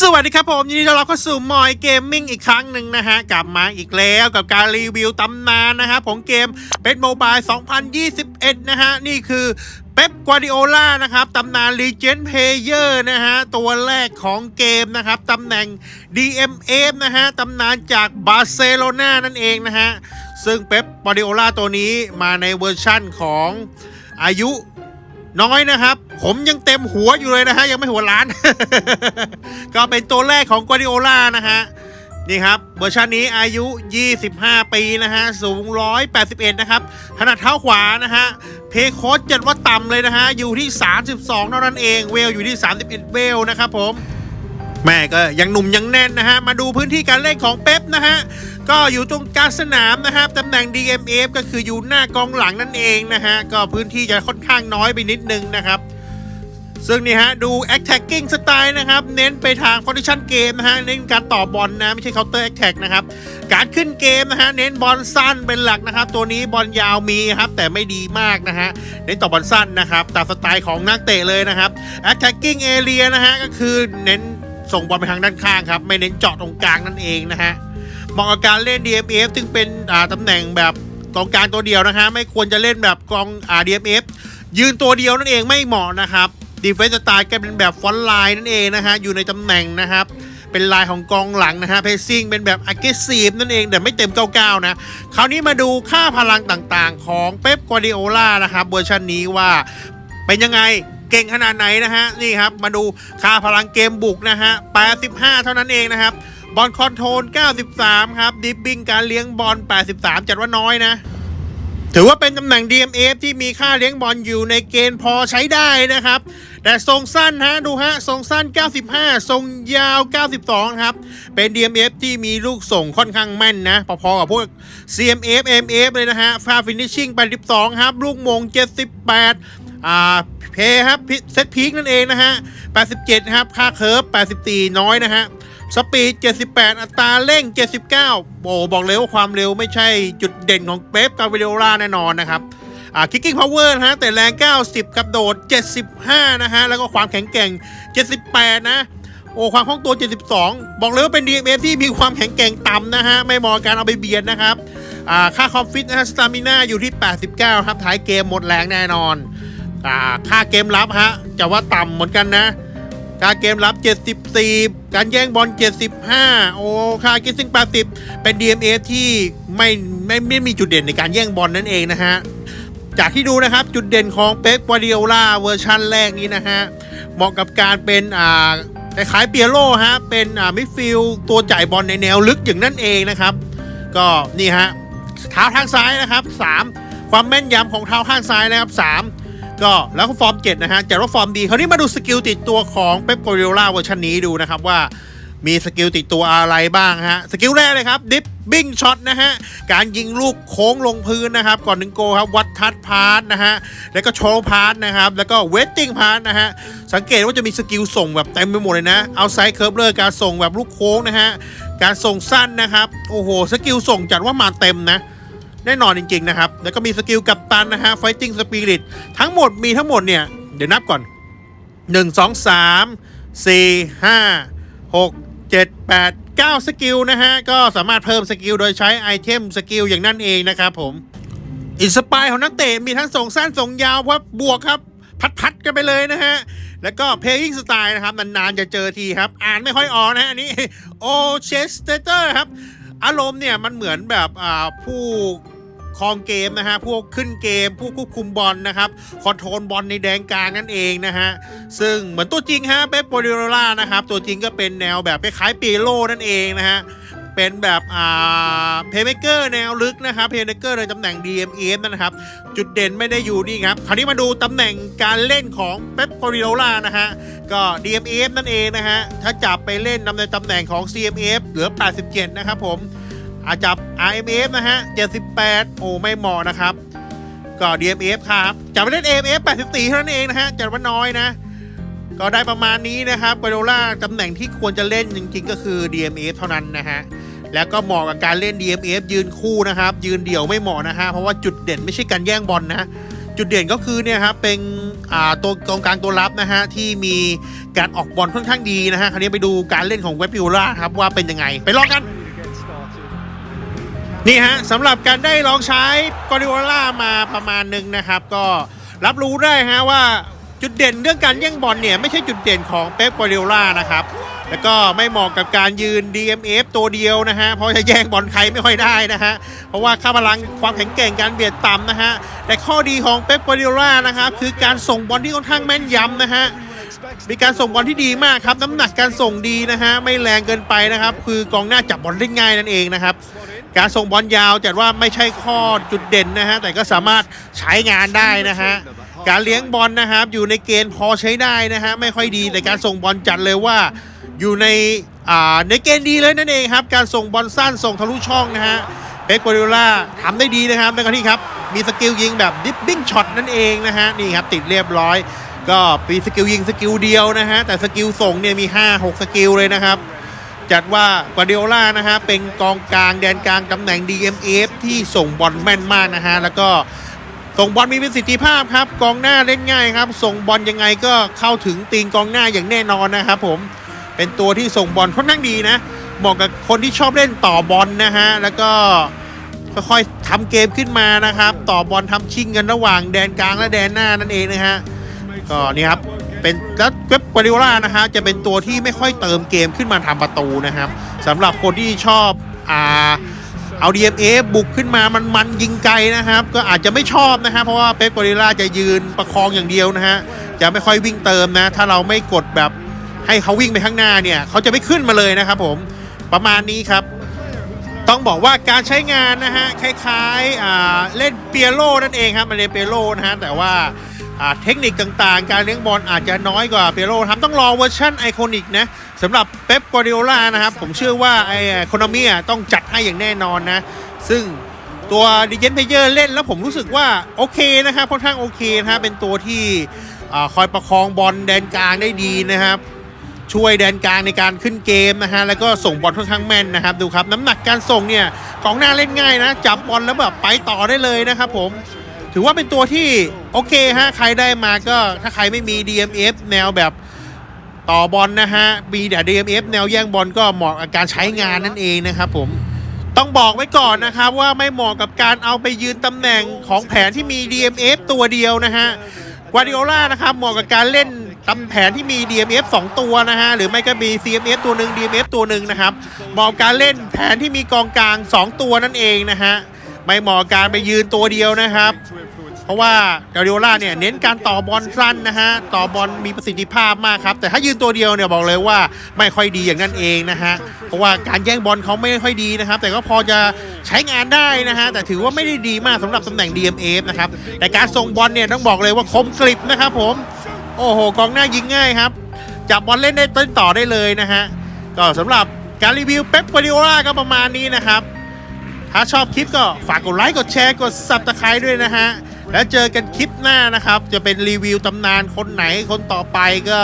สวัสดีครับผม ยินดีต้อนรับเข้าสู่มอยเกมมิ่งอีกครั้งหนึ่งนะฮะ กลับมาอีกแล้วกับการรีวิวตำนานนะฮะของเกมเป็นโมบาย2021 นะฮะ นี่คือเป๊ปกวาดิโอล่านะครับตำนาน Legend Player นะฮะ ตัวแรกของเกมนะครับตำแหน่ง DMF นะฮะตำนานจากบาร์เซโลนานั่นเองนะฮะ ซึ่งเป๊ปกวาดิโอล่าตัวนี้มาในเวอร์ชั่นของอายุน้อยนะครับ ผมยังเต็มหัวอยู่เลยนะฮะ ยังไม่หัวล้าน ก็เป็นตัวแรกของกวาดิโอลานะฮะ นี่ครับเวอร์ชันนี้อายุ 25 ปีนะฮะ สูง 181 นะครับ ถนัดเท้าขวานะฮะ เพย์โคดจัดว่าต่ำเลยนะฮะ อยู่ที่ 32 เท่านั้นเอง เวลอยู่ที่ 31 เวลนะครับผม แม่ก็ยังหนุ่มยังแน่นนะฮะ มาดูพื้นที่การเล่นของเป๊ปนะฮะก็อยู่ตรงกลางสนามนะครับตำแหน่ง DMF ก็คืออยู่หน้ากองหลังนั่นเองนะฮะ ก็พื้นที่จะค่อนข้างน้อยไปนิดนึงนะครับ ซึ่งนี่ฮะ ดู attacking style นะครับ เน้นไปทาง position game นะฮะ เน้นการต่อบอลนะ ไม่ใช่ counter attack นะครับ การขึ้นเกมนะฮะ เน้นบอลสั้นเป็นหลักนะครับ ตัวนี้บอลยาวมีครับ แต่ไม่ดีมากนะฮะ เน้นต่อบอลสั้นนะครับ ตามสไตล์ของนักเตะเลยนะครับ attacking area นะฮะ ก็คือเน้นส่งบอลไปทางด้านข้างครับ ไม่เน้นเจาะตรงกลางนั่นเองนะฮะ เหมาะกับการเล่น DMF ซึ่งเป็นตำแหน่งแบบกองกลางตัวเดียวนะฮะ ไม่ควรจะเล่นแบบกองอ DMF ยืนตัวเดียวนั่นเองไม่เหมาะนะครับ ดีเฟนส์สไตล์ก็เป็นแบบฟอนต์ไลน์นั่นเองนะฮะอยู่ในตำแหน่งนะครับเป็นลายของกองหลังนะฮะเพซซิ่งเป็นแบบ aggressive นั่นเองแต่ไม่เต็ม 99 นะ คราวนี้มาดูค่าพลังต่างๆ ของเป๊ปกวาดิโอล่านะครับเวอร์ชันนี้ว่าเป็นยังไงเก่งขนาดไหนนะฮะนี่ครับมาดูค่าพลังเกมบุกนะฮะ 85 เท่านั้นเองนะครับบอลคอนโทรล 93 ครับดิฟบิ้งการเลี้ยงบอล 83 จัดว่าน้อยนะ ถือว่าเป็นตำแหน่ง DMF ที่มีค่าเลี้ยงบอลอยู่ในเกณฑ์พอใช้ได้นะครับ แต่ทรงสั้นฮะดูฮะทรงสั้น 95 ทรงยาว 92 ครับ เป็น DMF ที่มีลูกส่งค่อนข้างแม่นนะ พอๆกับพวก CMF MF เลยนะฮะฟาฟินิชชิ่ง82 ครับ ลูกมง 78 อ่าเพครับเซตพีคนั่นเองนะฮะ 87 ครับ ค่าเคิร์ฟ84 น้อยนะฮะ สปีด 78 อัตราเร่ง 79โอ้บอกเลยว่าความเร็วไม่ใช่จุดเด่นของเป๊ปกาเวโดล่าแน่นอนนะครับอ่าคิกกิ้งพาวเวอร์นะฮะแต่แรง 90 กับโดด 75 นะฮะ แล้วก็ความแข็งแกร่ง 78 นะโอ้ความคล่องตัว 72 บอกเลยว่าเป็น DMF ที่มีความแข็งแกร่งต่ำนะฮะ ไม่เหมาะกับการเอาไปเบียดนะครับอ่าค่าคอมฟิตนะฮะสตามิน่าอยู่ที่ 89 ครับท้ายเกมหมดแรงแน่นอนอ่าค่าเกมรับฮะจะว่าต่ำเหมือนกันนะ การเกมรับ 74 การแย่งบอล 75 โอ้ค่ากิซซิง80 เป็น DMF ที่ไม่ไม่ไม่มีจุดเด่นในการแย่งบอลนั่นเองนะฮะ จากที่ดูนะครับจุดเด่นของเป๊ปกวาดิโอล่าเวอร์ชันแรกนี้นะฮะ เหมาะกับการเป็นอ่าคล้ายเปียโลฮะ เป็นอ่ามิดฟิลตัวจ่ายบอลในแนวลึกอย่างนั่นเองนะครับ ก็นี่ฮะเท้าทางซ้ายนะครับ 3 ความแม่นยำของเท้าข้างซ้ายนะครับ 3 ก็แล้วก็ฟอร์ม 7 นะฮะจัดว่าฟอร์มดีคราวนี้มาดูสกิลติดตัวของเป๊ปโกริโอล่าเวอร์ชันนี้ดูนะครับว่ามีสกิลติดตัวอะไรบ้างฮะ สกิลแรกเลยครับ ดิฟบิ้งช็อตนะฮะ การยิงลูกโค้งลงพื้นนะครับ ก่อนถึงโกครับ วัดทัดพาร์ทนะฮะ แล้วก็โชว์พาร์ทนะครับ แล้วก็เวทติ้งพาร์ทนะฮะ สังเกตว่าจะมีสกิลส่งแบบเต็มไปหมดเลยนะ เอาไซด์เคิร์ฟเลยการส่งแบบลูกโค้งนะฮะ การส่งสั้นนะครับ โอ้โห สกิลส่งจัดว่ามาเต็มนะ แน่นอนจริง ๆ นะครับ แล้วก็มีสกิลกับตันนะฮะ Fighting Spirit ทั้งหมดมีทั้งหมดเนี่ย เดี๋ยวนับก่อน 1 2 3 4 5 6 7 8 9 สกิลนะฮะ ก็สามารถเพิ่มสกิลโดยใช้ไอเทมสกิลอย่างนั่นเองนะครับผมอินสปายของนักเตะมีทั้งส่งสั้นส่งยาวว่าบวกครับ พัดๆกันไปเลยนะฮะ แล้วก็ playing style นะครับ นานๆจะเจอทีครับ อ่านไม่ค่อยออกนะฮะอันนี้โอเชสเตอร์ครับ อารมณ์เนี่ย มันเหมือนแบบผู้ ครองเกมนะฮะพวกขึ้นเกมผู้ควบคุมบอลนะครับคอนโทรลบอลในแดนกลางนั่นเองนะฮะซึ่งเหมือนตัวจริงฮะเป๊ปโปรดิโอล่านะครับตัวจริงก็เป็นแนวแบบคล้ายปีโลนั่นเองนะฮะเป็นแบบอ่าเพย์เมเกอร์แนวลึกนะครับเพย์เมเกอร์ในตำแหน่ง DMF นะครับ จุดเด่นไม่ได้อยู่นี่ครับ คราวนี้มาดูตำแหน่งการเล่นของเป๊ปโ u ริโอล่านะฮะ ก็ DMF นั่นเองนะฮะ ถ้าจับไปเล่นนำในตำแหน่งของ CMF เหลือ 87 นะครับผม อาจับ RMF นะฮะ 78 โอ้ไม่เหมาะนะครับ ก็ DMF ครับ จับไปเล่น AMF 84 เท่านั้นเองนะฮะ จัดว่าน้อยนะ ก็ได้ประมาณนี้นะครับโ u ริโอล่าตำแหน่งที่ควรจะเล่นจริงๆ ก็คือ DMF เท่านั้นนะฮะ แล้วก็เหมาะกับการเล่น DMF ยืนคู่นะครับ ยืนเดี่ยวไม่เหมาะนะฮะ เพราะว่าจุดเด่นไม่ใช่การแย่งบอลนะจุดเด่นก็คือเนี่ยครับเป็นตัวกองกลางตัวรับนะฮะที่มีการออกบอลค่อนข้างดีนะฮะคราวนี้ไปดูการเล่นของเวบ i ิโอล่าครับว่าเป็นยังไง ไปลองกัน นี่ฮะสำหรับการได้ลองใช้กอริโอล่ามาประมาณหนึ่งนะครับ ก็รับรู้ได้ฮะว่าจุดเด่นเรื่องการแย่งบอลเนี่ยไม่ใช่จุดเด่นของเป๊ปกอริโอล่านะครับแล้วก็ไม่เหมาะกับการยืน DMF ตัวเดียวนะฮะ เพราะจะแย่งบอลใครไม่ค่อยได้นะฮะ เพราะว่าค่าพลังความแข็งแกร่งการเบียดต่ำนะฮะ แต่ข้อดีของเป๊ปกอริโอล่านะครับ คือการส่งบอลที่ค่อนข้างแม่นยำนะฮะ มีการส่งบอลที่ดีมากครับ น้ำหนักการส่งดีนะฮะ ไม่แรงเกินไปนะครับ คือกองหน้าจับบอลได้ง่ายนั่นเองนะครับ การส่งบอลยาวจัดว่าไม่ใช่ข้อจุดเด่นนะฮะแต่ก็สามารถใช้งานได้นะฮะการเลี้ยงบอลนะครับอยู่ในเกณฑ์พอใช้ได้นะฮะไม่ค่อยดีแต่การส่งบอลจัดเลยว่า อยู่ในในเกณฑ์ดีเลยนั่นเองครับ การส่งบอลสั้นส่งทะลุช่องนะฮะเป๊กโกริโอล่าทำได้ดีนะครับในกรณีครับ มีสกิลยิงแบบดิฟบิ้งช็อตนั่นเองนะฮะนี่ครับติดเรียบร้อย ก็มีสกิลยิงสกิลเดียวนะฮะแต่สกิลส่งเนี่ยมี 5-6 สกิลเลยนะครับ จัดว่ากวาเดียล่านะฮะเป็นกองกลางแดนกลางตำแหน่ง DMF ที่ส่งบอลแม่นมากนะฮะแล้วก็ส่งบอลมีประสิทธิภาพครับ กองหน้าเล่นง่ายครับ ส่งบอลยังไงก็เข้าถึงตีนกองหน้าอย่างแน่นอนนะครับผมเป็นตัวที่ส่งบอลค่อนข้างดีนะเหมาะกับคนที่ชอบเล่นต่อบอลนะฮะแล้วก็ค่อยๆทำเกมขึ้นมานะครับ ต่อบอลทำชิงกันระหว่างแดนกลางและแดนหน้านั่นเองนะฮะก็นี่ครับ เป็นแล้วเว็บกวาดิโอล่านะฮะจะเป็นตัวที่ไม่ค่อยเติมเกมขึ้นมาทำประตูนะครับสำหรับคนที่ชอบอ่าเอา DMA บุกขึ้นมามันมันยิงไกลนะครับ ก็อาจจะไม่ชอบนะฮะเพราะว่าเป๊ปกวาดิล่าจะยืนประคองอย่างเดียวนะฮะจะไม่ค่อยวิ่งเติมนะ ถ้าเราไม่กดแบบให้เขาวิ่งไปข้างหน้าเนี่ยเขาจะไม่ขึ้นมาเลยนะครับผมประมาณนี้ครับ ต้องบอกว่าการใช้งานนะฮะคล้ายๆอ่าเล่นเปียโลนั่นเองครับมาเล่นเปียโลนะฮะแต่ว่า เทคนิคต่างๆ การเลี้ยงบอลอาจจะน้อยกว่าเปียโลครับต้องรอเวอร์ชันไอคอนิกนะสำหรับเป๊ปกวาดิโอล่านะครับ ผมเชื่อว่าไอโคนามิต้องจัดให้อย่างแน่นอนนะ ซึ่งตัวดิเจนเพเยอร์เล่นแล้วผมรู้สึกว่าโอเคนะครับค่อนข้างโอเคนะฮะเป็นตัวที่อาคอยประคองบอลแดนกลางได้ดีนะครับช่วยแดนกลางในการขึ้นเกมนะฮะแล้วก็ส่งบอลค่อนข้างแม่นนะครับ ดูครับ น้ำหนักการส่งเนี่ยกองหน้าเล่นง่ายนะ จับบอลแล้วแบบไปต่อได้เลยนะครับผม ถือว่าเป็นตัวที่โอเคฮะ ใครได้มาก็ถ้าใครไม่มี DMF แนวแบบต่อบอลนะฮะมีแต่ DMF แนวแย่งบอลก็เหมาะกับการใช้งานนั่นเองนะครับผมต้องบอกไว้ก่อนนะครับว่าไม่เหมาะกับการเอาไปยืนตำแหน่งของแผนที่มี DMF ตัวเดียวนะฮะกวาดิโอล่านะครับเหมาะกับการเล่นตำแผนที่มี DMF 2 ตัวนะฮะหรือไม่ก็มี CMF ตัวหนึ่ง DMF ตัวหนึ่งนะครับเหมาะการเล่นแผนที่มีกองกลาง 2 ตัวนั่นเองนะฮะไม่เหมาะการไปยืนตัวเดียวนะครับ เพราะว่ากาดิโอล่าเนี่ยเน้นการต่อบอลสั้นนะฮะต่อบอลมีประสิทธิภาพมากครับ แต่ถ้ายืนตัวเดียวเนี่ยบอกเลยว่าไม่ค่อยดีอย่างนั้นเองนะฮะเพราะว่าการแย่งบอลเขาไม่ค่อยดีนะครับ แต่ก็พอจะใช้งานได้นะฮะแต่ถือว่าไม่ได้ดีมากสำหรับตำแหน่ง DMF นะครับแต่การส่งบอลเนี่ยต้องบอกเลยว่าคมกริบนะครับผมโอ้โหกองหน้ายิงง่ายครับจับบอลเล่นได้ต้นต่อได้เลยนะฮะก็สำหรับการรีวิวเป๊ปกวาดิโอล่าก็ประมาณนี้นะครับ ถ้าชอบคลิปก็ฝากกดไลค์ กดแชร์ กด subscribe ด้วยนะฮะ แล้วเจอกันคลิปหน้านะครับ จะเป็นรีวิวตำนานคนไหนคนต่อไปก็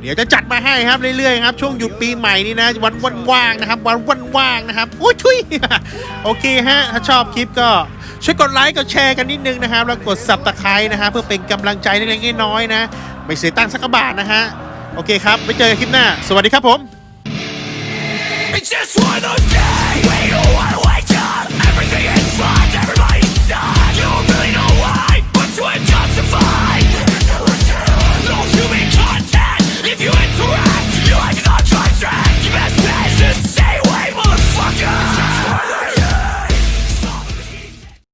เดี๋ยวจะจัดมาให้ครับเรื่อยๆครับช่วงหยุดปีใหม่นี้นะ วันวันว่างนะครับ วันวันว่างนะครับโอ้ยทุยโอเคฮะถ้าชอบคลิปก็ช่วยกดไลค์กดแชร์กันนิดนึงนะครับ แล้วกด subscribe นะฮะเพื่อเป็นกำลังใจเล็กๆน้อยๆนะ ไม่เสียตังค์สักบาทนะฮะโอเคครับไปเจอกันคลิปหน้า สวัสดีครับผม It's just one of